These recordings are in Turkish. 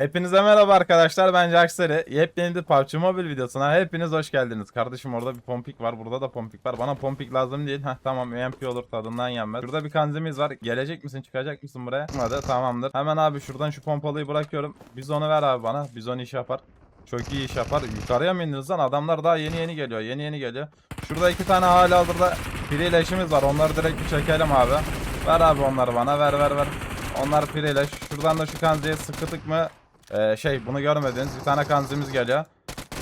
Hepinize merhaba arkadaşlar ben Jaxeri. Yepyeni bir PUBG Mobile videosuna hepiniz hoş geldiniz. Kardeşim orada bir pompik var burada da pompik var. Bana pompik lazım değil. Heh tamam UMP olur tadından yenmez. Şurada bir kanzimiz var. Gelecek misin çıkacak mısın buraya? Hadi tamamdır. Hemen abi şuradan şu pompalıyı bırakıyorum. Bizon'u ver abi bana. Bizon iş yapar. Çok iyi iş yapar. Yukarıya mı indiniz lan? Adamlar daha yeni yeni geliyor. Yeni yeni geliyor. Şurada iki tane hala hazırda prileşimiz var. Onları direkt bir çekelim abi. Ver abi onları bana. Ver ver ver. Onlar prileş. Şuradan da şu kanziye sıkıtık mı? Ee, şey bunu görmediniz. Bir tane kanzimiz geliyor.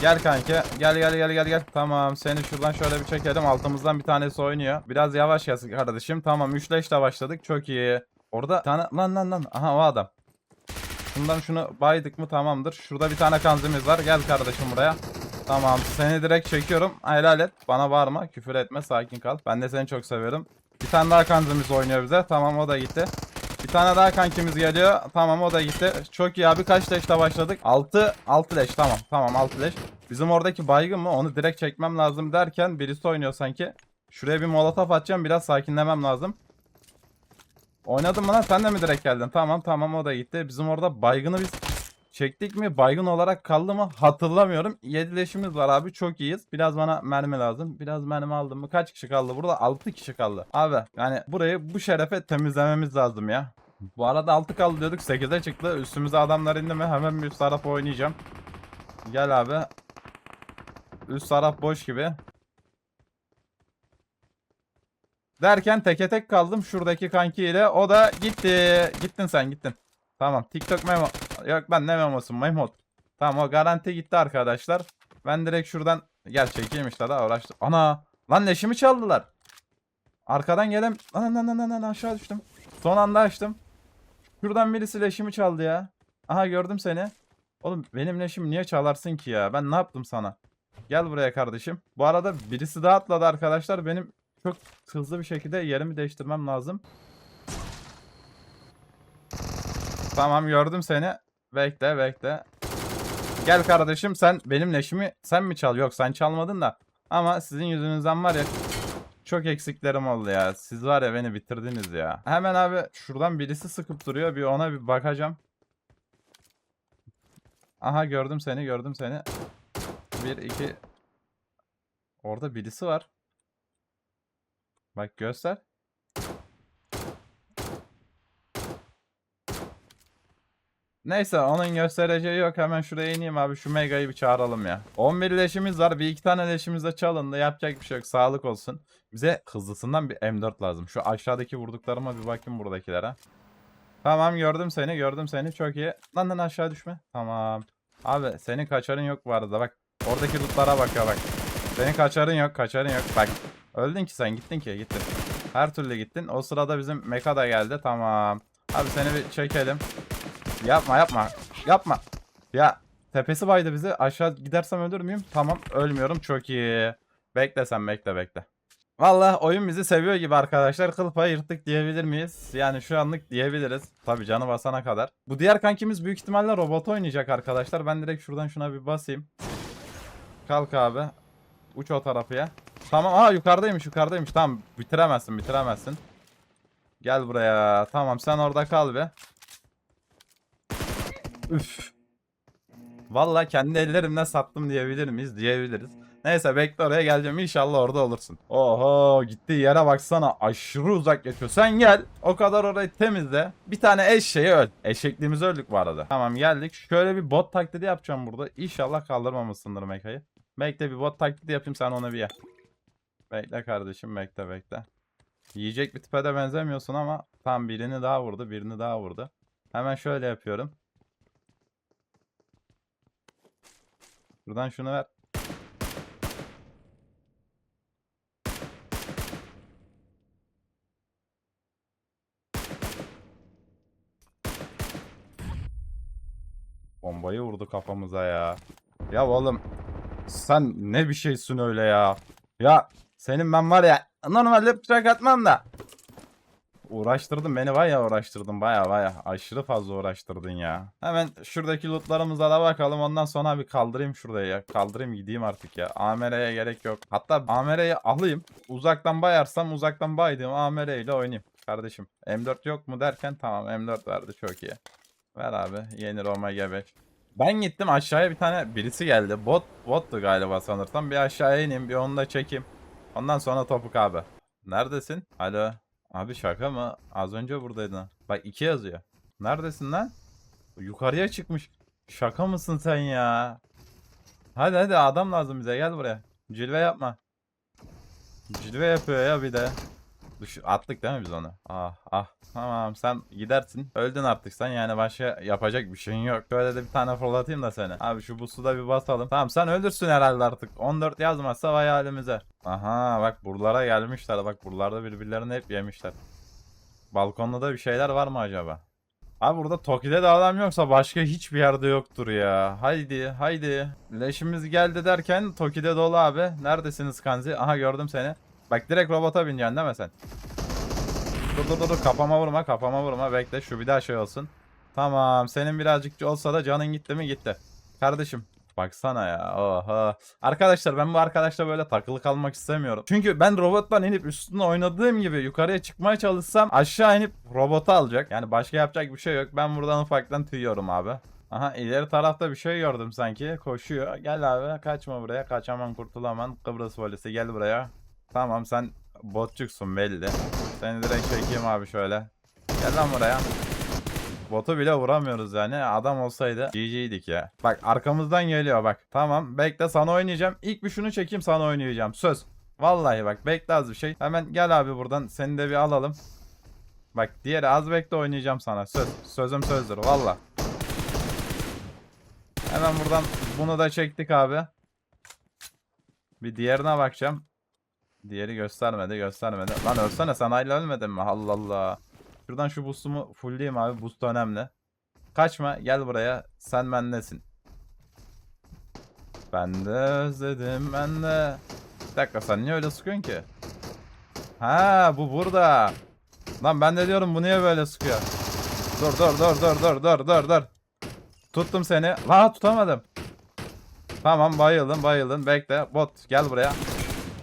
Gel kanki. Gel gel gel gel gel. Tamam seni şuradan şöyle bir çekelim. Altımızdan bir tanesi oynuyor. Biraz yavaş gelsin kardeşim. Tamam üçleşle başladık. Çok iyi. Orada tane lan lan lan. Aha o adam. Şundan şunu baydık mı tamamdır. Şurada bir tane kanzimiz var. Gel kardeşim buraya. Tamam seni direkt çekiyorum. Helal et. Bana bağırma. Küfür etme. Sakin kal. Ben de seni çok seviyorum. Bir tane daha kanzimiz oynuyor bize. Tamam o da gitti. Bir tane daha kankimiz geliyor. Tamam o da gitti. Çok iyi abi. Kaç leşte başladık? 6 6 leş. Tamam. Tamam 6 leş. Bizim oradaki baygın mı? Onu direkt çekmem lazım derken birisi oynuyor sanki. Şuraya bir molotof atacağım. Biraz sakinlemem lazım. Oynadın mı lan? Sen de mi direkt geldin? Tamam tamam o da gitti. Bizim orada baygını biz çektik mi? Baygın olarak kaldı mı? Hatırlamıyorum. 7 leşimiz var abi. Çok iyiyiz. Biraz bana mermi lazım. Biraz mermi aldım mı? Kaç kişi kaldı? Burada 6 kişi kaldı. Abi yani burayı bu şerefe temizlememiz lazım ya. Bu arada 6 kaldı diyorduk 8'e çıktı. Üstümüze adamlar indi mi? Hemen bir üst taraf oynayacağım. Gel abi. Üst taraf boş gibi. Derken teke tek kaldım şuradaki kankiyle. O da gitti. Gittin sen gittin. Tamam TikTok memo. Yok ben ne memosun Mahmut. Tamam o garanti gitti arkadaşlar. Ben direkt şuradan gel çekeyim işte daha uğraştım. Ana lan leşimi çaldılar. Arkadan gelen lan lan lan lan aşağı düştüm. Son anda açtım. Şuradan birisi leşimi çaldı ya. Aha gördüm seni. Oğlum benim leşimi niye çalarsın ki ya? Ben ne yaptım sana? Gel buraya kardeşim. Bu arada birisi daha atladı arkadaşlar. Benim çok hızlı bir şekilde yerimi değiştirmem lazım. Tamam gördüm seni. Bekle bekle. Gel kardeşim sen benim leşimi sen mi çal? Yok sen çalmadın da. Ama sizin yüzünüzden var ya çok eksiklerim oldu ya. Siz var ya beni bitirdiniz ya. Hemen abi şuradan birisi sıkıp duruyor. Bir ona bir bakacağım. Aha gördüm seni gördüm seni. Bir iki. Orada birisi var. Bak göster. Neyse onun göstereceği yok. Hemen şuraya ineyim abi. Şu Mega'yı bir çağıralım ya. 11 leşimiz var. Bir iki tane leşimiz de çalındı. Yapacak bir şey yok. Sağlık olsun. Bize hızlısından bir M4 lazım. Şu aşağıdaki vurduklarıma bir bakayım buradakilere. Tamam gördüm seni gördüm seni. Çok iyi. Lan lan aşağı düşme. Tamam. Abi senin kaçarın yok bu arada. Bak oradaki lootlara bak ya bak. Senin kaçarın yok kaçarın yok. Bak öldün ki sen gittin ki gittin. Her türlü gittin. O sırada bizim Meka da geldi. Tamam. Abi seni bir çekelim. Yapma yapma. Yapma. Ya tepesi baydı bizi. Aşağı gidersem ölür müyüm? Tamam ölmüyorum. Çok iyi. Bekle sen bekle bekle. Valla oyun bizi seviyor gibi arkadaşlar. Kıl payı yırttık diyebilir miyiz? Yani şu anlık diyebiliriz. Tabi canı basana kadar. Bu diğer kankimiz büyük ihtimalle robot oynayacak arkadaşlar. Ben direkt şuradan şuna bir basayım. Kalk abi. Uç o tarafıya. Tamam. Aa yukarıdaymış yukarıdaymış. Tamam bitiremezsin bitiremezsin. Gel buraya. Tamam sen orada kal be. Üf. Valla kendi ellerimle sattım diyebilir miyiz? Diyebiliriz. Neyse bekle oraya geleceğim. İnşallah orada olursun. Oho gittiği yere baksana. Aşırı uzak geçiyor. Sen gel. O kadar orayı temizle. Bir tane eşeği öl. Eşekliğimizi öldük bu arada. Tamam geldik. Şöyle bir bot taklidi yapacağım burada. İnşallah kaldırmamışsındır mekayı. Bekle bir bot taklidi yapayım sen onu bir ye. Bekle kardeşim bekle bekle. Yiyecek bir tipe de benzemiyorsun ama tam birini daha vurdu birini daha vurdu. Hemen şöyle yapıyorum. Buradan şunu ver. Bombayı vurdu kafamıza ya. Ya oğlum sen ne bir şeysin öyle ya. Ya senin ben var ya normalde bıçak atmam da. Uğraştırdın beni var ya uğraştırdın baya baya aşırı fazla uğraştırdın ya. Hemen şuradaki lootlarımıza da bakalım ondan sonra bir kaldırayım şuraya ya. Kaldırayım gideyim artık ya. AMR'ye gerek yok. Hatta AMR'yi alayım. Uzaktan bayarsam uzaktan baydığım AMR ile oynayayım. Kardeşim M4 yok mu derken tamam M4 verdi çok iyi. Ver abi. Yeni Roma G5. Ben gittim aşağıya bir tane birisi geldi. Bot bottu galiba sanırsam. Bir aşağıya ineyim bir onu da çekeyim. Ondan sonra topuk abi. Neredesin? Alo. Abi şaka mı? Az önce buradaydın. Bak iki yazıyor. Neredesin lan? Yukarıya çıkmış. Şaka mısın sen ya? Hadi hadi adam lazım bize gel buraya. Cilve yapma. Cilve yapıyor ya bir de. Düş attık değil mi biz onu? Ah ah tamam sen gidersin. Öldün artık sen yani başka yapacak bir şeyin yok. Şöyle de bir tane fırlatayım da seni. Abi şu busu da bir basalım. Tamam sen ölürsün herhalde artık. 14 yazmazsa vay halimize. Aha bak buralara gelmişler. Bak buralarda birbirlerini hep yemişler. Balkonda da bir şeyler var mı acaba? Abi burada Toki'de de adam yoksa başka hiçbir yerde yoktur ya. Haydi haydi. Leşimiz geldi derken Toki'de dolu abi. Neredesiniz Kanzi? Aha gördüm seni. Bak direkt robota bineceksin değil mi sen? Dur dur dur dur kafama vurma kafama vurma bekle şu bir daha şey olsun. Tamam senin birazcık olsa da canın gitti mi gitti. Kardeşim baksana ya oha. Arkadaşlar ben bu arkadaşla böyle takılı kalmak istemiyorum. Çünkü ben robottan inip üstüne oynadığım gibi yukarıya çıkmaya çalışsam aşağı inip robotu alacak. Yani başka yapacak bir şey yok. Ben buradan ufaktan tüyüyorum abi. Aha ileri tarafta bir şey gördüm sanki. Koşuyor. Gel abi kaçma buraya. Kaçaman kurtulaman. Kıbrıs polisi gel buraya. Tamam sen botçuksun belli. Seni direkt çekeyim abi şöyle. Gel lan buraya. Botu bile vuramıyoruz yani. Adam olsaydı GG'ydik ya. Bak arkamızdan geliyor bak. Tamam bekle sana oynayacağım. İlk bir şunu çekeyim sana oynayacağım. Söz. Vallahi bak bekle az bir şey. Hemen gel abi buradan. Seni de bir alalım. Bak diğeri az bekle oynayacağım sana. Söz. Sözüm sözdür valla. Hemen buradan bunu da çektik abi. Bir diğerine bakacağım. Diğeri göstermedi göstermedi. Lan ölsene sen hala ölmedin mi? Allah Allah. Şuradan şu boost'umu fullleyeyim abi. Boost önemli. Kaçma gel buraya. Sen bendesin. Ben de özledim ben de. Bir dakika sen niye öyle sıkıyorsun ki? Ha bu burada. Lan ben de diyorum bu niye böyle sıkıyor? Dur dur dur dur dur dur dur dur. Tuttum seni. La tutamadım. Tamam bayıldın bayıldın. Bekle bot gel buraya.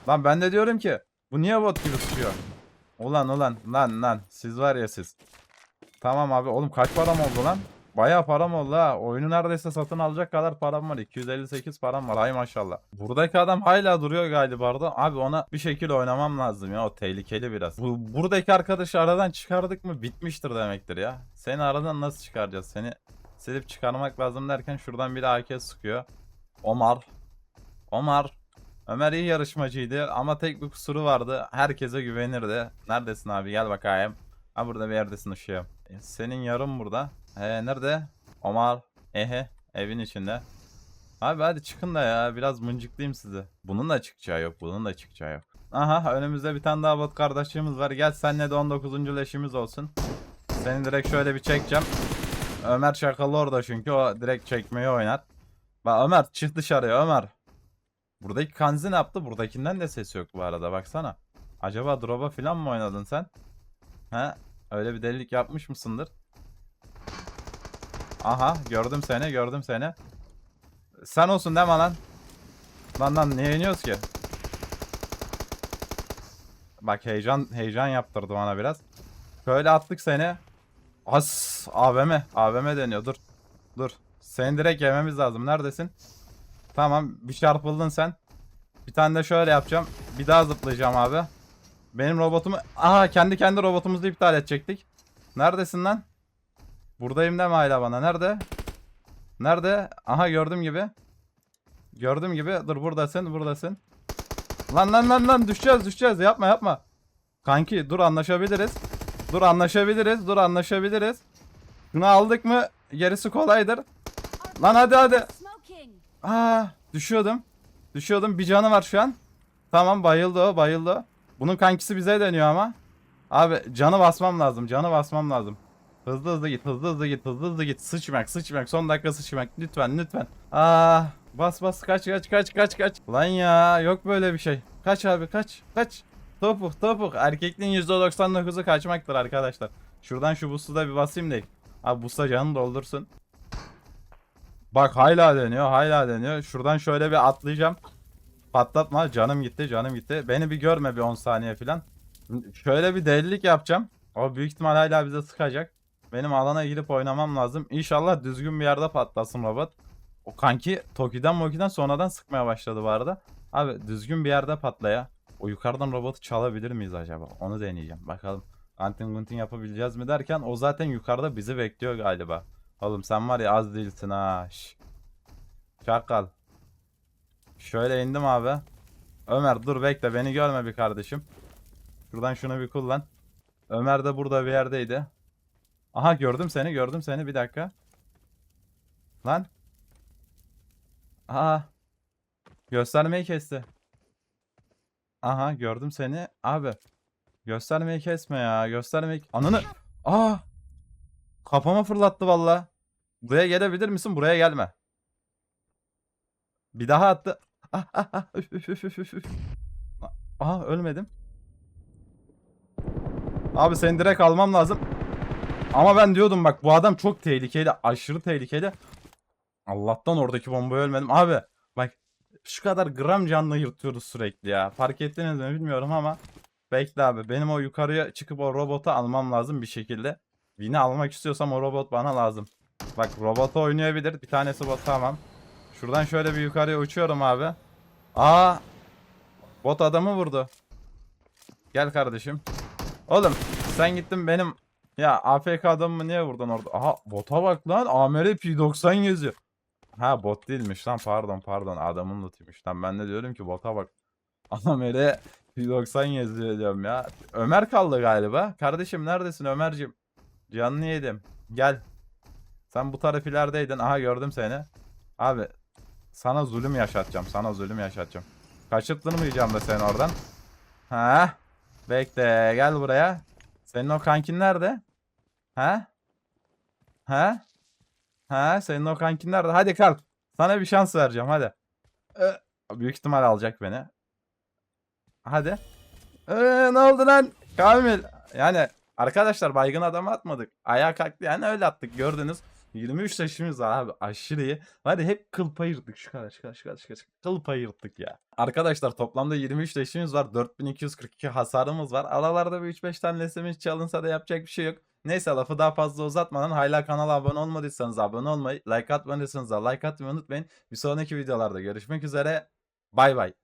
Lan ben de diyorum ki bu niye bot gibi sıkıyor? Ulan ulan lan lan siz var ya siz. Tamam abi oğlum kaç param oldu lan? Bayağı param oldu ha. Oyunu neredeyse satın alacak kadar param var. 258 param var. Hay maşallah. Buradaki adam hala duruyor galiba orada. Abi ona bir şekilde oynamam lazım ya. O tehlikeli biraz. Bu buradaki arkadaşı aradan çıkardık mı bitmiştir demektir ya. Seni aradan nasıl çıkaracağız? Seni silip çıkarmak lazım derken şuradan bir AK sıkıyor. Omar. Omar. Ömer iyi yarışmacıydı ama tek bir kusuru vardı. Herkese güvenirdi. Neredesin abi gel bakayım. Ha burada bir yerdesin ışığım. E, Senin yarım burada. He nerede? Omar. Ehe evin içinde. Abi hadi çıkın da ya biraz mıncıklayayım sizi. Bunun da çıkacağı yok bunun da çıkacağı yok. Aha önümüzde bir tane daha bot kardeşimiz var. Gel senle de 19. leşimiz olsun. Seni direkt şöyle bir çekeceğim. Ömer şakalı orada çünkü o direkt çekmeyi oynar. Bak Ömer çık dışarıya Ömer. Buradaki kanzi ne yaptı? Buradakinden de ses yok bu arada baksana. Acaba drop'a falan mı oynadın sen? He? Öyle bir delilik yapmış mısındır? Aha gördüm seni gördüm seni. Sen olsun deme lan. Lan lan niye iniyoruz ki? Bak heyecan heyecan yaptırdı bana biraz. Şöyle attık seni. As AVM AVM deniyor dur. Dur. Seni direkt yememiz lazım. Neredesin? Tamam bir çarpıldın sen. Bir tane de şöyle yapacağım. Bir daha zıplayacağım abi. Benim robotumu... Aha kendi kendi robotumuzu iptal edecektik. Neredesin lan? Buradayım deme hala bana. Nerede? Nerede? Aha gördüm gibi. Gördüm gibi. Dur buradasın buradasın. Lan lan lan lan düşeceğiz düşeceğiz. Yapma yapma. Kanki dur anlaşabiliriz. Dur anlaşabiliriz. Dur anlaşabiliriz. Şunu aldık mı gerisi kolaydır. Lan hadi hadi. Aa düşüyordum. Düşüyordum. Bir canı var şu an. Tamam bayıldı o bayıldı o. Bunun kankisi bize dönüyor ama. Abi canı basmam lazım. Canı basmam lazım. Hızlı hızlı git hızlı hızlı git hızlı hızlı git. Sıçmak sıçmak son dakika sıçmak. Lütfen lütfen. Aa bas bas kaç kaç kaç kaç kaç. Lan ya yok böyle bir şey. Kaç abi kaç kaç. Topuk topuk. Erkekliğin %99'u kaçmaktır arkadaşlar. Şuradan şu boost'u da bir basayım da. Abi boost'a canını doldursun. Bak hala deniyor hala deniyor. Şuradan şöyle bir atlayacağım. Patlatma canım gitti canım gitti. Beni bir görme bir 10 saniye falan. Şöyle bir delilik yapacağım. O büyük ihtimal hala bize sıkacak. Benim alana girip oynamam lazım. İnşallah düzgün bir yerde patlasın robot. O kanki Toki'den Moki'den sonradan sıkmaya başladı bu arada. Abi düzgün bir yerde patlaya. O yukarıdan robotu çalabilir miyiz acaba? Onu deneyeceğim. Bakalım. Antin guntin yapabileceğiz mi derken o zaten yukarıda bizi bekliyor galiba. Oğlum sen var ya az değilsin ha. Şş. Çakal. Şöyle indim abi. Ömer dur bekle beni görme bir kardeşim. Şuradan şunu bir kullan. Ömer de burada bir yerdeydi. Aha gördüm seni gördüm seni bir dakika. Lan. Aa. Göstermeyi kesti. Aha gördüm seni. Abi. Göstermeyi kesme ya. Göstermeyi... Ananı... Aa. Kafama fırlattı valla. Buraya gelebilir misin? Buraya gelme. Bir daha attı. Ah, ah, ah. Aha ölmedim. Abi seni direkt almam lazım. Ama ben diyordum bak bu adam çok tehlikeli. Aşırı tehlikeli. Allah'tan oradaki bombayı ölmedim. Abi bak şu kadar gram canlı yırtıyoruz sürekli ya. Fark ettiniz mi bilmiyorum ama. Bekle abi benim o yukarıya çıkıp o robotu almam lazım bir şekilde. Win'i almak istiyorsam o robot bana lazım. Bak robotu oynayabilir. Bir tanesi bot tamam. Şuradan şöyle bir yukarıya uçuyorum abi. Aa! Bot adamı vurdu. Gel kardeşim. Oğlum sen gittin benim ya AFK adamımı niye vurdun orada? Aha bota bak lan. AMR P90 yazıyor. Ha bot değilmiş lan pardon pardon adamın lootuymuş lan ben de diyorum ki bota bak. AMR P90 yazıyor diyorum ya. Ömer kaldı galiba. Kardeşim neredesin Ömerciğim? Canını yedim. Gel. Sen bu taraf ilerideydin. Aha gördüm seni. Abi sana zulüm yaşatacağım. Sana zulüm yaşatacağım. Kaçırttırmayacağım da seni oradan. Ha? Bekle gel buraya. Senin o kankin nerede? Ha? Ha? Ha? Senin o kankin nerede? Hadi kalk. Sana bir şans vereceğim hadi. Ee, büyük ihtimal alacak beni. Hadi. Ee, ne oldu lan? Kamil. Yani arkadaşlar baygın adamı atmadık. Ayağa kalktı yani öyle attık gördünüz. 23 taşımız var abi aşırı iyi. Hadi hep kıl payı yırttık şu kadar şu kadar şu kadar şu kadar. Kıl payı yırttık ya. Arkadaşlar toplamda 23 taşımız var. 4242 hasarımız var. Aralarda bir 3-5 tane lesimiz çalınsa da yapacak bir şey yok. Neyse lafı daha fazla uzatmadan hala kanala abone olmadıysanız abone olmayı, like atmadıysanız da like atmayı unutmayın. Bir sonraki videolarda görüşmek üzere. Bay bay.